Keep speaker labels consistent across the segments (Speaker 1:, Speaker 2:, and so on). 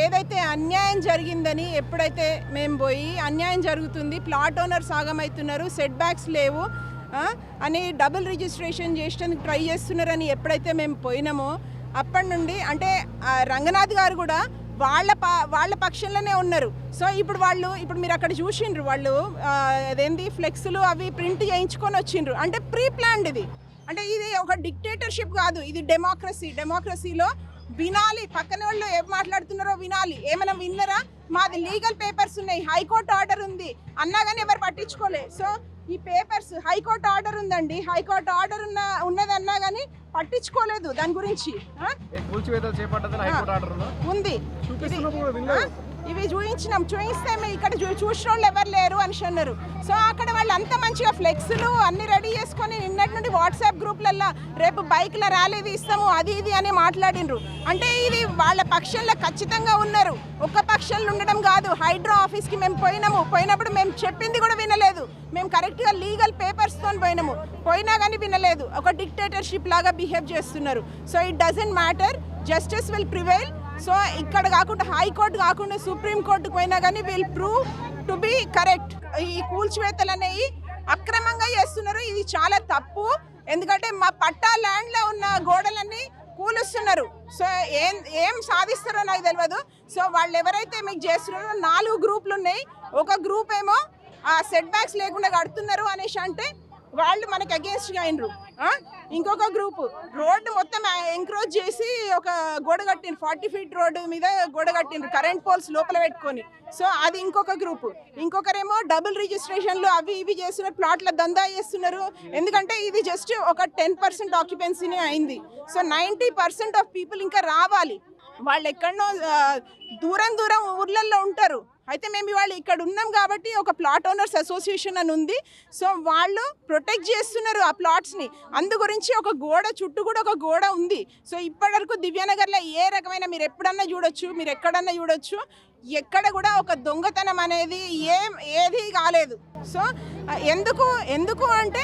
Speaker 1: ఏదైతే అన్యాయం జరిగిందని ఎప్పుడైతే మేము పోయి అన్యాయం జరుగుతుంది ప్లాట్ ఓనర్ ఆగమవుతున్నారు సెట్ బ్యాక్స్ లేవు అని డబుల్ రిజిస్ట్రేషన్ చేసేందుకు ట్రై చేస్తున్నారని ఎప్పుడైతే మేము పోయినామో అప్పటి నుండి అంటే రంగనాథ్ గారు కూడా వాళ్ళ ప వాళ్ళ పక్షంలోనే ఉన్నారు. సో ఇప్పుడు వాళ్ళు ఇప్పుడు మీరు అక్కడ చూసిండ్రు వాళ్ళు అదేంది ఫ్లెక్స్లు అవి ప్రింట్ చేయించుకొని వచ్చిండ్రు. అంటే ప్రీ ప్లాన్డ్ ఇది. అంటే ఇది ఒక డిక్టేటర్షిప్ కాదు ఇది డెమోక్రసీ. డెమోక్రసీలో వినాలి. పక్కన వాళ్ళు ఏం మాట్లాడుతున్నారో వినాలి. ఏమైనా విన్నరా? మాది లీగల్ పేపర్స్ ఉన్నాయి. హైకోర్టు ఆర్డర్ ఉంది. అన్నా కానీ ఎవరు పట్టించుకోలే. సో ఈ పేపర్స్ హైకోర్టు ఆర్డర్ ఉందండి. హైకోర్టు ఆర్డర్ ఉన్న ఉన్నదన్నా కానీ పట్టించుకోలేదు దాని గురించి.
Speaker 2: ఉందా?
Speaker 1: ఇవి చూపించినాం చూపిస్తే మేము ఇక్కడ చూ- చూసిన వాళ్ళు ఎవరు లేరు అని అన్నారు. సో అక్కడ వాళ్ళు అంత మంచిగా ఫ్లెక్స్లు అన్ని రెడీ చేసుకొని నిన్నటి నుండి వాట్సాప్ గ్రూప్లల్లో రేపు బైక్ల ర్యాలీ తీస్తాము అది ఇది అని మాట్లాడినరు అంటే ఇది వాళ్ళ పక్షంలో ఖచ్చితంగా ఉన్నారు. ఒక్క పక్షంలో ఉండడం కాదు. హైడ్రో ఆఫీస్కి మేము పోయినాము. పోయినప్పుడు మేము చెప్పింది కూడా వినలేదు. మేము కరెక్ట్గా లీగల్ పేపర్స్తో పోయినాము. పోయినా కానీ వినలేదు. ఒక డిక్టేటర్షిప్ లాగా బిహేవ్ చేస్తున్నారు. So it doesn't matter. Justice will prevail. So ఇక్కడ కాకుండా హైకోర్టు కాకుండా సుప్రీంకోర్టుకు పోయినా కానీ will prove to be correct ఈ కూల్చివేతలు అనేవి అక్రమంగా చేస్తున్నారు. ఇది చాలా తప్పు. ఎందుకంటే మా పట్టా ల్యాండ్లో ఉన్న గోడలన్నీ కూలుస్తున్నారు. సో ఏం ఏం సాధిస్తారో నాకు తెలియదు సో వాళ్ళు ఎవరైతే మీకు చేస్తున్నారో నాలుగు గ్రూపులు ఉన్నాయి. ఒక గ్రూప్ ఏమో ఆ సెట్ బ్యాక్స్ లేకుండా కడుతున్నారు అనేసి అంటే వాళ్ళు మనకి అగేన్స్ట్గా అయినరు. ఇంకొక గ్రూప్. రోడ్డు మొత్తం ఎంక్రోజ్ చేసి ఒక గోడ కట్టిండ్రు. ఫార్టీ ఫీట్ రోడ్డు మీద గోడ కట్టిండ్రు. కరెంట్ పోల్స్ లోపల పెట్టుకొని. సో అది ఇంకొక గ్రూప్. ఇంకొకరేమో డబుల్ రిజిస్ట్రేషన్లు అవి ఇవి చేస్తున్నారు. ప్లాట్ల దందా చేస్తున్నారు. ఎందుకంటే ఇది జస్ట్ ఒక టెన్ పర్సెంట్ ఆక్యుపెన్సీనే అయింది. So ninety percent of people ఇంకా రావాలి. వాళ్ళు ఎక్కడనో దూరం దూరం ఊర్లలో ఉంటారు. అయితే మేము ఇవాళ ఇక్కడ ఉన్నాం కాబట్టి ఒక ప్లాట్ ఓనర్స్ అసోసియేషన్ అని ఉంది. సో వాళ్ళు ప్రొటెక్ట్ చేస్తున్నారు ఆ ప్లాట్స్ని. అందు గురించి ఒక గోడ చుట్టూ కూడా ఒక గోడ ఉంది. సో ఇప్పటివరకు దివ్యానగర్లో ఏ రకమైన మీరు ఎప్పుడన్నా చూడొచ్చు మీరు ఎక్కడన్నా చూడొచ్చు ఎక్కడ కూడా ఒక దొంగతనం అనేది ఏం ఏది కాలేదు. సో ఎందుకు ఎందుకు అంటే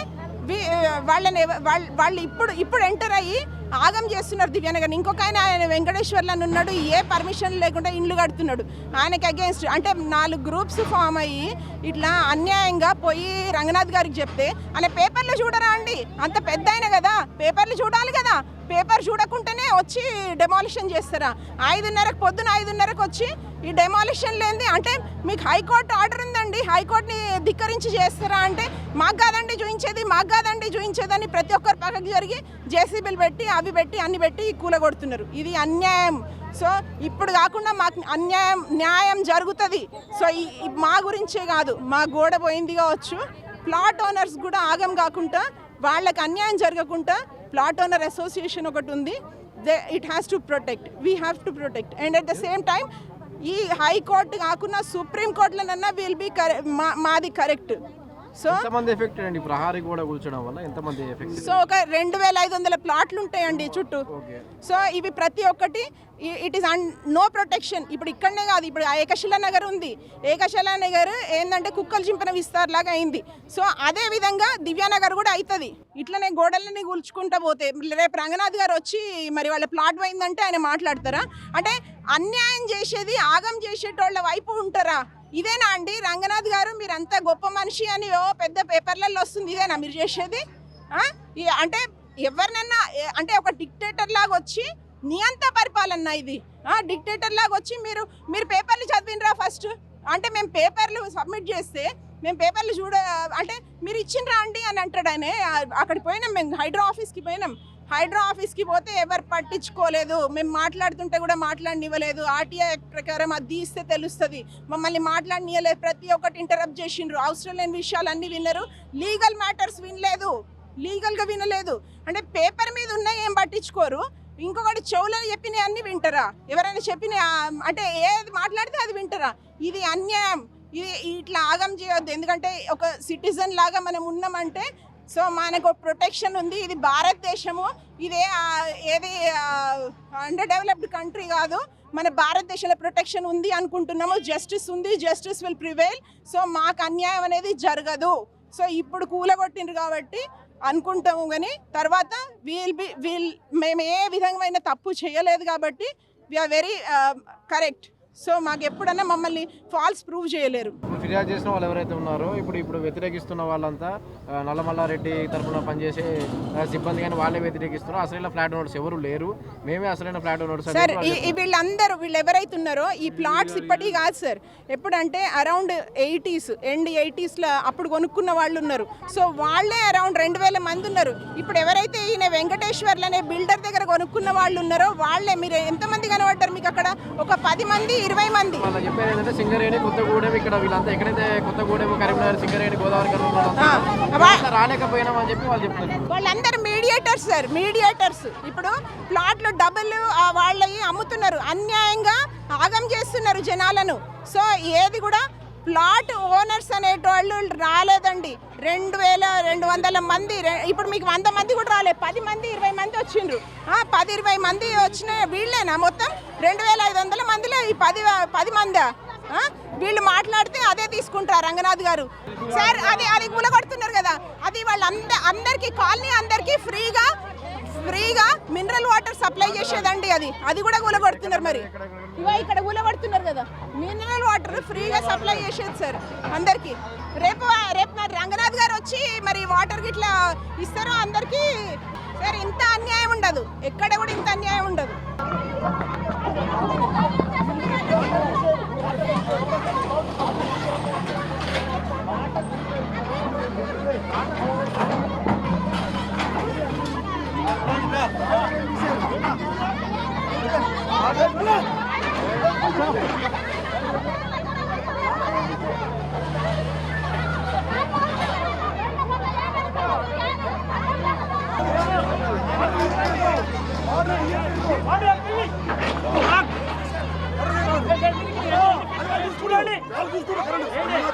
Speaker 1: వాళ్ళని వాళ్ళు వాళ్ళు ఇప్పుడు ఇప్పుడు ఎంటర్ అయ్యి ఆగం చేస్తున్నారు దివ్యానగర్ ఇంకొక ఆయన ఆయన వెంకటేశ్వర్లో ఉన్నాడు. ఏ పర్మిషన్ లేకుండా ఇండ్లు కడుతున్నాడు. ఆయనకి అగేన్స్ట్ అంటే నాలుగు గ్రూప్స్ ఫామ్ అయ్యి ఇట్లా అన్యాయంగా పోయి రంగనాథ్ గారికి చెప్తే ఆయన పేపర్లు చూడరా అండి? అంత పెద్ద కదా. పేపర్లు చూడాలి కదా. పేపర్ చూడకుండానే వచ్చి డెమాలిషన్ చేస్తారా? ఐదున్నరకు పొద్దున ఐదున్నరకు వచ్చి ఈ డెమాలిషన్ లేనిది అంటే మీకు హైకోర్టు ఆర్డర్ ఉందండి. హైకోర్టుని ధిక్కరించి చేస్తారా అంటే మాకు కాదండి చూయించేది మాకు కాదండి చూయించేదని ప్రతి ఒక్కరు పక్కకు జరిగి జేసీబీలు పెట్టి అవి పెట్టి అన్ని పెట్టి కూలగొడుతున్నారు. ఇది అన్యాయం. సో ఇప్పుడు కాకుండా మాకు అన్యాయం న్యాయం జరుగుతుంది. సో ఈ ఈ మా గురించే కాదు మా గోడ పోయింది కావచ్చు. ప్లాట్ ఓనర్స్ కూడా ఆగం కాకుండా వాళ్ళకి అన్యాయం జరగకుండా ప్లాట్ ఓనర్ అసోసియేషన్ ఒకటి ఉంది. They it has to protect we have to protect and at the same time ఈ హైకోర్టు కాకుండా సుప్రీం కోర్టులోనన్నా విల్ బి కరె మాది కరెక్ట్ సో
Speaker 2: ఎంతమంది ఎఫెక్టెడ్ అండి? ప్రహారీ కూడా కూల్చడం వల్ల ఎంతమంది ఎఫెక్ట్
Speaker 1: సో ఒక రెండు వేల ఐదు వందల ప్లాట్లు ఉంటాయండి చుట్టూ. సో ఇవి ప్రతి ఒక్కటి ఇట్ ఈస్ నో ప్రొటెక్షన్ ఇప్పుడు ఇక్కడనే కాదు ఇప్పుడు ఆ ఏకశిలా నగర్ ఉంది. ఏకశిలా నగర్ ఏంటంటే కుక్కలు చింపిన విస్తార్ లాగా అయింది. సో అదే విధంగా దివ్యానగర్ కూడా అవుతుంది ఇట్లనే గోడలని కూల్చుకుంటా పోతే రేపు రంగనాథ్ గారు వచ్చి మరి వాళ్ళ ప్లాట్ పోయిందంటే ఆయన మాట్లాడతారా? అంటే అన్యాయం చేసేది ఆగం చేసేటోళ్ళ వైపు ఉంటారా? ఇదేనా అండి? రంగనాథ్ గారు మీరు అంత గొప్ప మనిషి అని ఓ పెద్ద పేపర్లలో వస్తుంది. ఇదేనా మీరు చేసేది? అంటే ఎవరినన్నా అంటే ఒక డిక్టేటర్ లాగా వచ్చి నియంత పరిపాలన ఇది. డిక్టేటర్ లాగా వచ్చి మీరు మీరు పేపర్లు చదివినరా ఫస్ట్ అంటే మేము పేపర్లు సబ్మిట్ చేస్తే మేము పేపర్లు చూడ అంటే మీరు ఇచ్చిండ్రా అండి అని అంటాడు ఆయన. అక్కడికి పోయినాం మేము హైడ్రో ఆఫీస్కి పోయినాం. హైడ్రా ఆఫీస్కి పోతే ఎవరు పట్టించుకోలేదు. మేము మాట్లాడుతుంటే కూడా మాట్లాడనివ్వలేదు. ఆర్టీఐ ప్రకారం అది తీస్తే తెలుస్తుంది. మమ్మల్ని మాట్లాడనియలేదు ప్రతి ఒక్కటి ఇంటరప్ట్ చేసిండ్రు. అవసరం లేని విషయాలన్నీ విన్నారు లీగల్ మ్యాటర్స్ వినలేదు. లీగల్గా వినలేదు. అంటే పేపర్ మీద ఉన్నాయి ఏం పట్టించుకోరు. ఇంకొకటి చెవులను చెప్పిన అన్ని వింటారా? ఎవరైనా చెప్పిన అంటే ఏది మాట్లాడితే అది వింటారా? ఇది అన్యాయం. ఇది ఇట్లా ఆగం చేయొద్దు. ఎందుకంటే ఒక సిటిజన్ లాగా మనం ఉన్నామంటే సో మనకు ప్రొటెక్షన్ ఉంది. ఇది భారతదేశము. ఇదే ఏది అండర్ డెవలప్డ్ కంట్రీ కాదు. మన భారతదేశంలో ప్రొటెక్షన్ ఉంది అనుకుంటున్నాము. జస్టిస్ ఉంది. జస్టిస్ విల్ ప్రివైల్ సో మాకు అన్యాయం అనేది జరగదు. సో ఇప్పుడు కూలగొట్టిండ్రు కాబట్టి అనుకుంటాము కానీ తర్వాత వీల్ బి వీల్ మేము ఏ విధమైన తప్పు చేయలేదు కాబట్టి వీఆర్ వెరీ కరెక్ట్ సో మాకు ఎప్పుడన్నా మమ్మల్ని ఫాల్స్ ప్రూవ్ చేయలేరు.
Speaker 2: ఫిర్యాదు చేసిన వాళ్ళు ఎవరైతే ఉన్నారో ఇప్పుడు ఇప్పుడు వ్యతిరేకిస్తున్న వాళ్ళంతా నల్లమల్లారెడ్డి తరఫున పనిచేసే సిబ్బంది కానీ వాళ్ళే వ్యతిరేకిస్తున్నారు అసలైన ఫ్లాట్ ఓనర్స్ ఎవరు లేరు. మేమే అసలైన ఫ్లాట్ ఓనర్స్
Speaker 1: సార్ వీళ్ళందరూ వీళ్ళు ఎవరైతే ఉన్నారో ఈ ప్లాట్స్ ఇప్పటికీ కాదు సార్. ఎప్పుడంటే అరౌండ్ ఎయిటీస్ ఎండ్ ఎయిటీస్లో అప్పుడు కొనుక్కున్న వాళ్ళు ఉన్నారు. సో వాళ్ళే అరౌండ్ రెండు వేల మంది ఉన్నారు. ఇప్పుడు ఎవరైతే ఈయన వెంకటేశ్వర్లు అనే బిల్డర్ దగ్గర కొనుక్కున్న వాళ్ళు ఉన్నారో వాళ్ళే మీరు ఎంతమంది కనబడ్డారు మీకు అక్కడ? ఒక పది మంది ఇరవై మంది.
Speaker 2: వాళ్ళ చెప్పేది ఏంటంటే సింగరేణి కొత్తగూడెం ఇక్కడ వీళ్ళంతా ఎక్కడైతే కొత్తగూడెం కరీంనగర్ సింగరేణి గోదావరి రాలేకపోయినాం అని చెప్పి వాళ్ళు చెప్తున్నారు.
Speaker 1: వాళ్ళందరూ మీడియేటర్స్ సార్ మీడియేటర్స్. ఇప్పుడు ప్లాట్లు డబ్బులు ఆ, వాళ్ళవి అమ్ముతున్నారు. అన్యాయంగా ఆగం చేస్తున్నారు జనాలను. సో ఏది కూడా ప్లాట్ ఓనర్స్ అనేటోళ్ళు రాలేదండి. రెండు వేల రెండు వందల మంది ఇప్పుడు మీకు వంద మంది కూడా రాలేదు. పది మంది ఇరవై మంది వచ్చిండ్రు. పది ఇరవై మంది వచ్చిన వీళ్ళేనా మొత్తం? రెండు వేల ఐదు వందల మందిలో ఈ పది పది మందా? వీళ్ళు మాట్లాడితే అదే తీసుకుంటారు రంగనాథ్ గారు. సార్ అది అది కూలగొడుతున్నారు కదా. అది వాళ్ళంద అందరికీ కాలనీ అందరికీ ఫ్రీగా ఫ్రీగా మినరల్ వాటర్ సప్లై చేసేదండి అది. అది కూడా కూలగొడుతున్నారు మరి. ఇవ ఇక్కడ కూలగొడుతున్నారు కదా. మినరల్ వాటర్ ఫ్రీగా సప్లై చేసేది సార్ అందరికి. రేపు రేపు మరి రంగనాథ్ గారు వచ్చి మరి వాటర్ గిట్లా ఇస్తారో అందరికి సార్ ఇంత అన్యాయం ఉండదు. ఎక్కడ కూడా ఇంత అన్యాయం ఉండదు.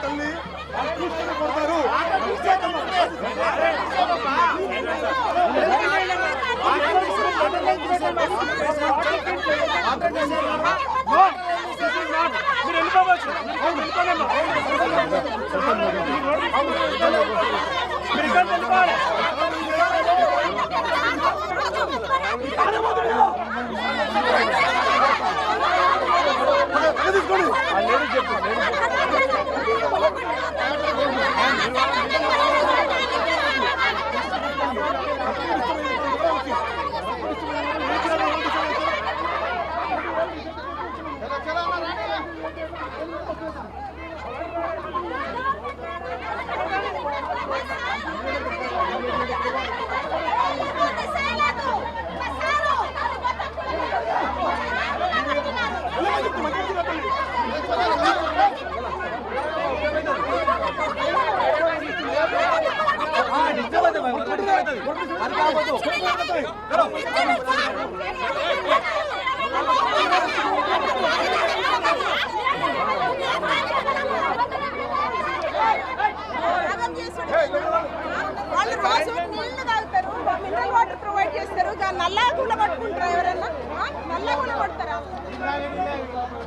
Speaker 1: తల్లి.